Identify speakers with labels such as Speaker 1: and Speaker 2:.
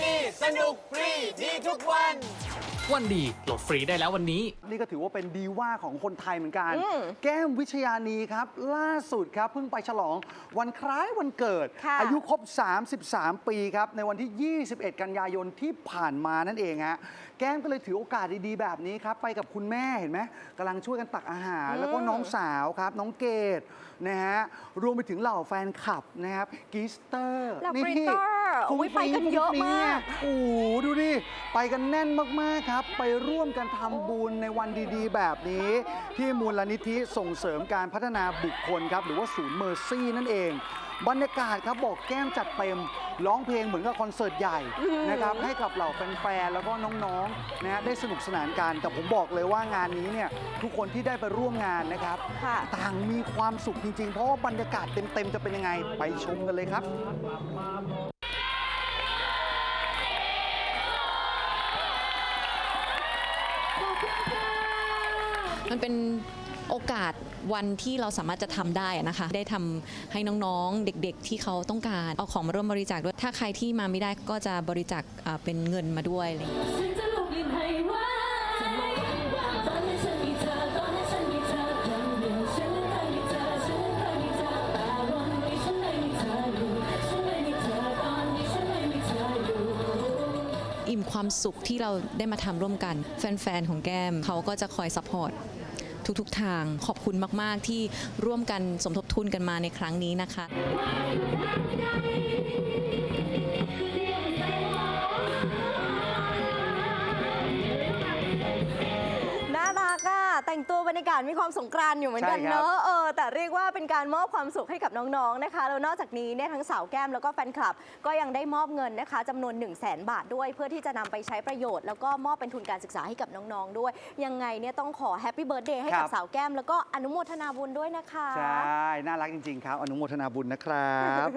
Speaker 1: ดีสนุกฟรีดีทุกวัน
Speaker 2: วันดีโหลดฟรีได้แล้ววันนี้
Speaker 3: นี่ก็ถือว่าเป็นดีว่าของคนไทยเหมือนกัน
Speaker 4: อืม
Speaker 3: แก้มวิชยานีครับ ล่าสุดครับเพิ่งไปฉลอง วันคล้ายวันเกิด
Speaker 4: ค่ะ
Speaker 3: อายุครบ 33 ปีครับ ในวันที่ 21 กันยายนที่ผ่านมานั่นเองฮะแก้มก็เลยถือโอกาสดีๆ แบบนี้ครับ ไปกับคุณแม่เห็นไหมกำลังช่วยกันตักอาหาร แล้วก็น้องสาวครับ น้องเกดนะฮะรวมไปถึงเหล่าแฟนคลับนะครับกีสเตอร์
Speaker 4: เหล่ากรี ตเตอร์อุ๊ยไปกันเยอะมาก
Speaker 3: โอ้โหดูดิ ไปกันแน่นมาก ๆ ครับ ไปร่วมกันทำบุญในวันดีๆ แบบนี้ ที่มูลนิธิส่งเสริมการพัฒนาบุคคลครับ หรือว่าศูนย์เมอร์ซี่นั่นเอง บรรยากาศครับบอกแก้มจัดเต็มร้องเพลงเหมือนกับคอนเสิร์ตใหญ่นะครับให้กับเหล่าแฟนๆแล้วก็น้องๆนะฮะได้สนุกสนานกันแต่ผมบอกเลยว่างานนี้เนี่ยทุกคนที่ได้ไปร่วมงานนะครับ
Speaker 4: ค่ะ
Speaker 3: ต่างมีความสุขจริงๆ เพราะว่าบรรยากาศเต็มๆ จะเป็นยังไง ไปชมกันเลยครับ
Speaker 5: มันเป็นโอกาสวันที่เราสามารถจะทำได้นะคะ ได้ทำให้น้องๆ เด็กๆ ที่เขาต้องการเอาของมาร่วมบริจาคด้วย ถ้าใครที่มาไม่ได้ก็จะบริจาคเป็นเงินมาด้วยอะไรอย่างเงี้ย
Speaker 6: ควา
Speaker 5: มสุขที่เราได้มาทำร่วมกัน แฟนๆของแก้มเขาก็จะคอยซัพพอร์ตทุกๆทางขอบคุณมาก ๆ ที่ร่วมกันสมทบทุนกันมาในครั้งนี้นะคะ
Speaker 4: แต่งตัวบรรยากาศมีความสงกรานต์อยู่เหมือนกัน
Speaker 3: ใช่ครับ
Speaker 4: เนอะเออแต่เรียกว่าเป็นการมอบความสุขให้กับน้องๆนะคะแล้วนอกจากนี้เนี่ยทั้งสาวแก้มแล้วก็แฟนคลับ ก็ยังได้มอบเงินนะคะจำนวน 1 0 0 0 0แบาทด้วย เพื่อที่จะนำไปใช้ประโยชน์แล้วก็มอบเป็นทุนการศึกษาให้กับน้องๆด้วย ยังไงเนี่ยต้องขอแฮปปี้เบิร์ดเดย์ให้กับ
Speaker 3: ครับ
Speaker 4: สาวแก้มแล้วก็อนุโมทนาบุญด้วยนะคะ
Speaker 3: ใช่ น่ารักจริง ๆ ครับ อนุโมทนาบุญนะครับ